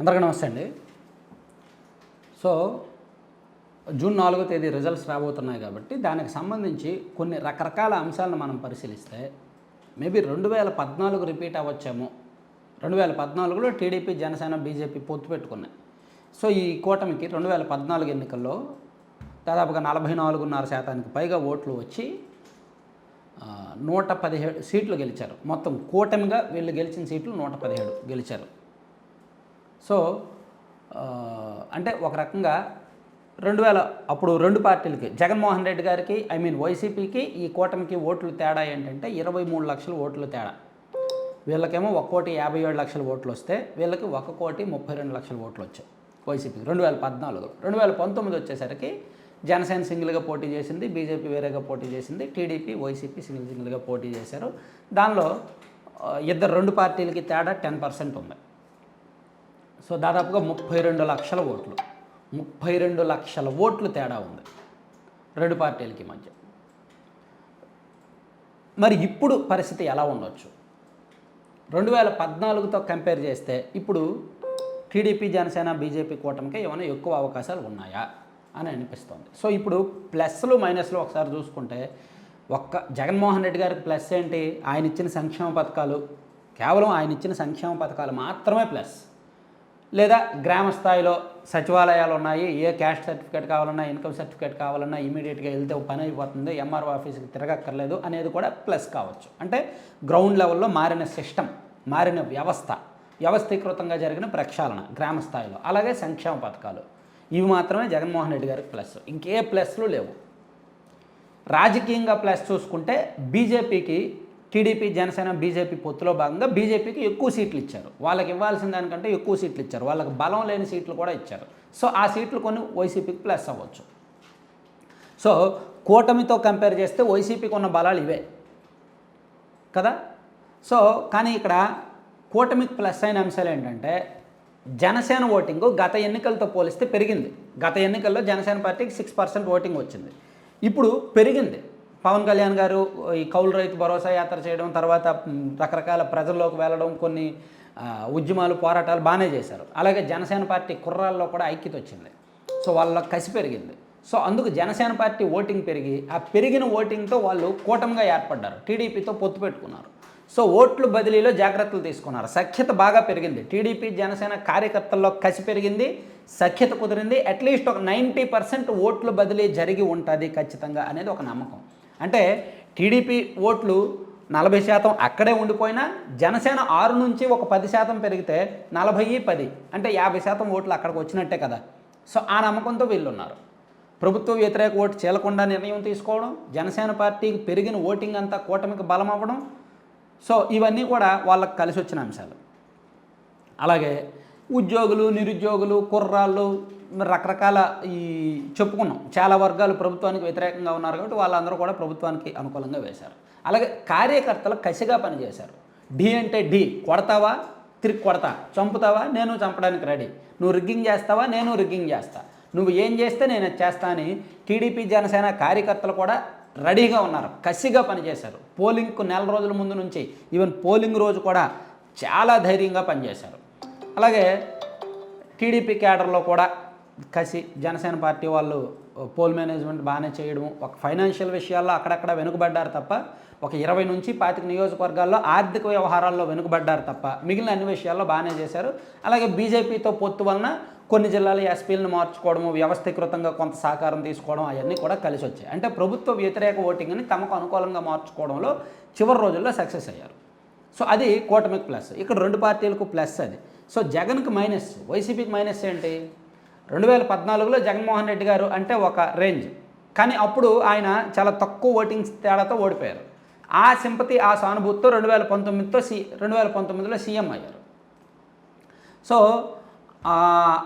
అందరికీ నమస్తే అండి. సో జూన్ నాలుగో తేదీ రిజల్ట్స్ రాబోతున్నాయి కాబట్టి దానికి సంబంధించి కొన్ని రకరకాల అంశాలను మనం పరిశీలిస్తే మేబీ రెండు వేల పద్నాలుగు రిపీట్ అవ్వచ్చేమో. రెండు వేల పద్నాలుగులో టీడీపీ జనసేన బీజేపీ పొత్తు పెట్టుకున్నాయి. సో ఈ కూటమికి రెండు వేల పద్నాలుగు ఎన్నికల్లో దాదాపుగా నలభై నాలుగున్నర శాతానికి పైగా ఓట్లు వచ్చి నూట పదిహేడు సీట్లు గెలిచారు. మొత్తం కూటమిగా వీళ్ళు గెలిచిన సీట్లు నూట పదిహేడు గెలిచారు. సో అంటే ఒక రకంగా రెండు వేల అప్పుడు రెండు పార్టీలకి జగన్మోహన్ రెడ్డి గారికి ఐ మీన్ వైసీపీకి ఈ కూటమికి ఓట్లు తేడా ఏంటంటే ఇరవై మూడు లక్షల ఓట్లు తేడా. వీళ్ళకేమో ఒక కోటి యాభై ఏడు లక్షల ఓట్లు వస్తే వీళ్ళకి ఒక కోటి ముప్పై రెండు లక్షల ఓట్లు వచ్చాయి వైసీపీకి. రెండు వేల పద్నాలుగు రెండు వేల పంతొమ్మిది వచ్చేసరికి జనసేన సింగిల్గా పోటీ చేసింది బీజేపీ వేరేగా పోటీ చేసింది టీడీపీ వైసీపీ సింగిల్ సింగిల్గా పోటీ చేశారు. దానిలో ఇద్దరు రెండు పార్టీలకి తేడా టెన్ పర్సెంట్ ఉంది. సో దాదాపుగా ముప్పై రెండు లక్షల ఓట్లు. ముప్పై రెండు లక్షల ఓట్లు తేడా ఉంది. రెండు పార్టీలకి మధ్య. మరి ఇప్పుడు పరిస్థితి ఎలా ఉండొచ్చు? రెండు వేల పద్నాలుగుతో కంపేర్ చేస్తే ఇప్పుడు టీడీపీ జనసేన బీజేపీ కూటమికి ఏమైనా ఎక్కువ అవకాశాలు ఉన్నాయా అని అనిపిస్తుంది. సో ఇప్పుడు ప్లస్లు మైనస్లు ఒకసారి చూసుకుంటే ఒక్క జగన్మోహన్ రెడ్డి గారికి ప్లస్ ఏంటి? ఆయన ఇచ్చిన సంక్షేమ పథకాలు కేవలం ఆయన ఇచ్చిన సంక్షేమ పథకాలు మాత్రమే ప్లస్. లేదా గ్రామ స్థాయిలో సచివాలయాలు ఉన్నాయి ఏ క్యాస్ట్ సర్టిఫికేట్ కావాలన్నా ఇన్కమ్ సర్టిఫికేట్ కావాలన్నా ఇమీడియట్గా వెళ్తే పని అయిపోతుంది ఎంఆర్ఓ ఆఫీస్కి తిరగక్కర్లేదు అనేది కూడా ప్లస్ కావచ్చు. అంటే గ్రౌండ్ లెవెల్లో మారిన సిస్టమ్ మారిన వ్యవస్థ వ్యవస్థీకృతంగా జరిగిన ప్రక్షాళన గ్రామ స్థాయిలో. అలాగే సంక్షేమ పథకాలు. ఇవి మాత్రమే జగన్మోహన్ రెడ్డి గారికి ప్లస్. ఇంకే ప్లస్లు లేవు. రాజకీయంగా ప్లస్ చూసుకుంటే బీజేపీకి టీడీపీ జనసేన బీజేపీ పొత్తులో భాగంగా బీజేపీకి ఎక్కువ సీట్లు ఇచ్చారు. వాళ్ళకి ఇవ్వాల్సిన దానికంటే ఎక్కువ సీట్లు ఇచ్చారు. వాళ్ళకి బలం లేని సీట్లు కూడా ఇచ్చారు. సో ఆ సీట్లు కొన్ని వైసీపీకి ప్లస్ అవ్వచ్చు. సో కూటమితో కంపేర్ చేస్తే వైసీపీకి ఉన్న బలాలు ఇవే. కదా? సో కానీ ఇక్కడ కూటమికి ప్లస్ అయిన అంశాలు ఏంటంటే జనసేన ఓటింగ్ గత ఎన్నికలతో పోలిస్తే పెరిగింది. గత ఎన్నికల్లో జనసేన పార్టీకి సిక్స్ పర్సెంట్ ఓటింగ్ వచ్చింది. ఇప్పుడు పెరిగింది. పవన్ కళ్యాణ్ గారు ఈ కౌలు రైతు భరోసా యాత్ర చేయడం తర్వాత రకరకాల ప్రజల్లోకి వెళ్ళడం కొన్ని ఉద్యమాలు పోరాటాలు బాగానే చేశారు. అలాగే జనసేన పార్టీ కుర్రాల్లో కూడా ఐక్యత వచ్చింది. సో వాళ్ళ కసి పెరిగింది. సో అందుకు జనసేన పార్టీ ఓటింగ్ పెరిగి ఆ పెరిగిన ఓటింగ్తో వాళ్ళు కూటమిగా ఏర్పడ్డారు. టీడీపీతో పొత్తు పెట్టుకున్నారు. సో ఓట్లు బదిలీలో జాగ్రత్తలు తీసుకున్నారు. సఖ్యత బాగా పెరిగింది. టీడీపీ జనసేన కార్యకర్తల్లో కసి పెరిగింది సఖ్యత కుదిరింది. అట్లీస్ట్ ఒక నైంటీ పర్సెంట్ ఓట్లు బదిలీ జరిగి ఉంటుంది ఖచ్చితంగా అనేది ఒక నమ్మకం. అంటే టీడీపీ ఓట్లు నలభై శాతం అక్కడే ఉండిపోయినా జనసేన ఆరు నుంచి ఒక పది శాతం పెరిగితే నలభై పది అంటే యాభై శాతం ఓట్లు అక్కడికి వచ్చినట్టే కదా. సో ఆ నమ్మకంతో వీళ్ళు ఉన్నారు ప్రభుత్వ వ్యతిరేక ఓటు చేలకుండా నిర్ణయం తీసుకోవడం జనసేన పార్టీకి పెరిగిన ఓటింగ్ అంతా కూటమికి బలం అవ్వడం సో ఇవన్నీ కూడా వాళ్ళకి కలిసి వచ్చిన అంశాలు. అలాగే ఉద్యోగులు నిరుద్యోగులు కుర్రాళ్ళు మరి రకరకాల ఈ చెప్పుకున్నాం. చాలా వర్గాలు ప్రభుత్వానికి వ్యతిరేకంగా ఉన్నారు కాబట్టి వాళ్ళందరూ కూడా ప్రభుత్వానికి అనుకూలంగా వేశారు. అలాగే కార్యకర్తలు కసిగా పనిచేశారు. డి అంటే డి కొడతావా? తిరిగి కొడతా. చంపుతావా? నేను చంపడానికి రెడీ. నువ్వు రిగ్గింగ్ చేస్తావా? నేను రిగ్గింగ్ చేస్తా. నువ్వు ఏం చేస్తే నేను చేస్తా అని టీడీపీ జనసేన కార్యకర్తలు కూడా రెడీగా ఉన్నారు. కసిగా పనిచేశారు. పోలింగ్కు నెల రోజుల ముందు నుంచి ఈవెన్ పోలింగ్ రోజు కూడా చాలా ధైర్యంగా పనిచేశారు. అలాగే టీడీపీ క్యాడర్లో కూడా కసి జనసేన పార్టీ వాళ్ళు పోల్ మేనేజ్మెంట్ బాగానే చేయడం ఒక ఫైనాన్షియల్ విషయాల్లో అక్కడక్కడ వెనుకబడ్డారు తప్ప ఒక ఇరవై నుంచి పాతిక నియోజకవర్గాల్లో ఆర్థిక వ్యవహారాల్లో వెనుకబడ్డారు తప్ప మిగిలిన అన్ని విషయాల్లో బాగానే చేశారు. అలాగే బీజేపీతో పొత్తు వలన కొన్ని జిల్లాల ఎస్పీలను మార్చుకోవడము వ్యవస్థీకృతంగా కొంత సహకారం తీసుకోవడం అవన్నీ కూడా కలిసి వచ్చాయి. అంటే ప్రభుత్వ వ్యతిరేక ఓటింగ్ని తమకు అనుకూలంగా మార్చుకోవడంలో చివరి రోజుల్లో సక్సెస్ అయ్యారు. సో అది కూటమికి ప్లస్. ఇక్కడ రెండు పార్టీలకు ప్లస్ అది. సో జగన్కి మైనస్. వైసీపీకి మైనస్ ఏంటి? రెండు వేల పద్నాలుగులో జగన్మోహన్ రెడ్డి గారు అంటే ఒక రేంజ్. కానీ అప్పుడు ఆయన చాలా తక్కువ ఓటింగ్స్ తేడాతో ఓడిపోయారు. ఆ సింపతి ఆ సానుభూతితో రెండు వేల పంతొమ్మిదితో సి రెండు వేల పంతొమ్మిదిలో సీఎం అయ్యారు. సో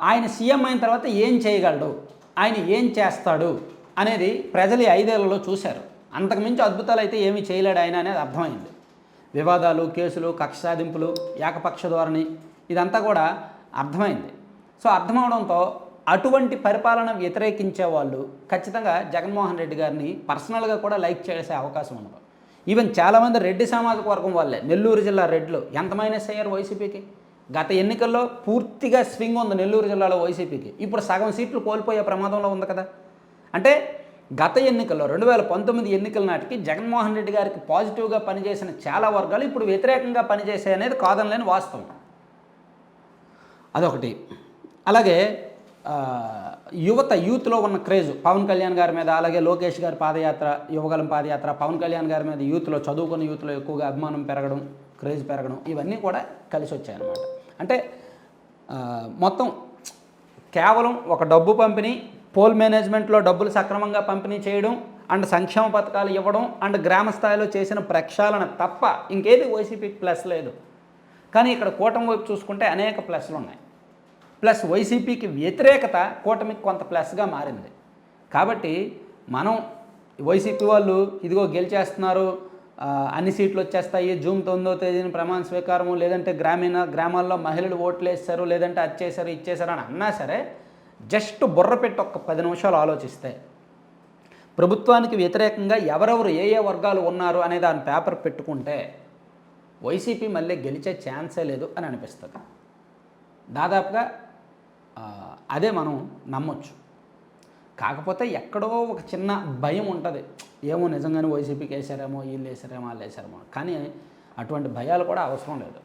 ఆయన సీఎం అయిన తర్వాత ఏం చేయగలడు? ఆయన ఏం చేస్తాడు? అనేది ప్రజలు ఐదేళ్ళలో చూశారు. అంతకుమించి అద్భుతాలు అయితే ఏమీ చేయలేడు ఆయన అనేది అర్థమైంది. వివాదాలు కేసులు కక్ష సాధింపులు ఏకపక్ష ధోరణి ఇదంతా కూడా అర్థమైంది. సో అర్థమవడంతో అటువంటి పరిపాలన వ్యతిరేకించే వాళ్ళు ఖచ్చితంగా జగన్మోహన్ రెడ్డి గారిని పర్సనల్గా కూడా లైక్ చేసే అవకాశం ఉండదు. ఈవెన్ చాలామంది రెడ్డి సామాజిక వర్గం వాళ్ళే. నెల్లూరు జిల్లా రెడ్లు. ఎంత మైనస్ అయ్యారు వైసీపీకి గత ఎన్నికల్లో పూర్తిగా స్వింగ్ ఉంది నెల్లూరు జిల్లాలో వైసీపీకి ఇప్పుడు సగం సీట్లు కోల్పోయే ప్రమాదంలో ఉంది కదా. అంటే గత ఎన్నికల్లో రెండు వేల పంతొమ్మిది ఎన్నికల నాటికి జగన్మోహన్ రెడ్డి గారికి పాజిటివ్గా పనిచేసిన చాలా వర్గాలు ఇప్పుడు వ్యతిరేకంగా పనిచేసాయి అనేది కాదనలేని వాస్తవం. అదొకటి. అలాగే యువత యూత్లో ఉన్న క్రేజ్. పవన్ కళ్యాణ్ గారి మీద అలాగే లోకేష్ గారి పాదయాత్ర యువగలం పాదయాత్ర పవన్ కళ్యాణ్ గారి మీద యూత్లో చదువుకున్న యూత్లో ఎక్కువగా అభిమానం పెరగడం క్రేజ్ పెరగడం ఇవన్నీ కూడా కలిసి వచ్చాయన్నమాట అంటే మొత్తం కేవలం ఒక డబ్బు పంపిణీ పోల్ మేనేజ్మెంట్లో డబ్బులు సక్రమంగా పంపిణీ చేయడం అండ్ సంక్షేమ పథకాలు ఇవ్వడం అండ్ గ్రామ స్థాయిలో చేసిన ప్రక్షాళన తప్ప ఇంకేది వైసీపీ ప్లస్ లేదు. కానీ ఇక్కడ కూటమి వైపు చూసుకుంటే అనేక ప్లస్లు ఉన్నాయి ప్లస్ వైసీపీకి వ్యతిరేకత కూటమికి కొంత ప్లస్గా మారింది. కాబట్టి మనం వైసీపీ వాళ్ళు ఇదిగో గెలిచేస్తున్నారు అన్ని సీట్లు వచ్చేస్తాయి జూన్ తొమ్మిదో తేదీన ప్రమాణ స్వీకారము లేదంటే గ్రామీణ గ్రామాల్లో మహిళలు ఓట్లు వేస్తారు లేదంటే అది చేశారు ఇచ్చేశారు అని అన్నా సరే జస్ట్ బుర్ర పెట్టి ఒక్క పది నిమిషాలు ఆలోచిస్తే ప్రభుత్వానికి వ్యతిరేకంగా ఎవరెవరు ఏ ఏ వర్గాలు ఉన్నారు అనే దాని పేపర్ పెట్టుకుంటే వైసీపీ మళ్ళీ గెలిచే ఛాన్సే లేదు అని అనిపిస్తుంది. దాదాపుగా అదే మనం నమ్మొచ్చు. కాకపోతే ఎక్కడో ఒక చిన్న భయం ఉంటుంది. ఏమో నిజంగానే వైసీపీకి వేసారేమో వీళ్ళు వేసారేమో వాళ్ళు వేసారేమో కానీ అటువంటి భయాలు కూడా అవసరం లేదు.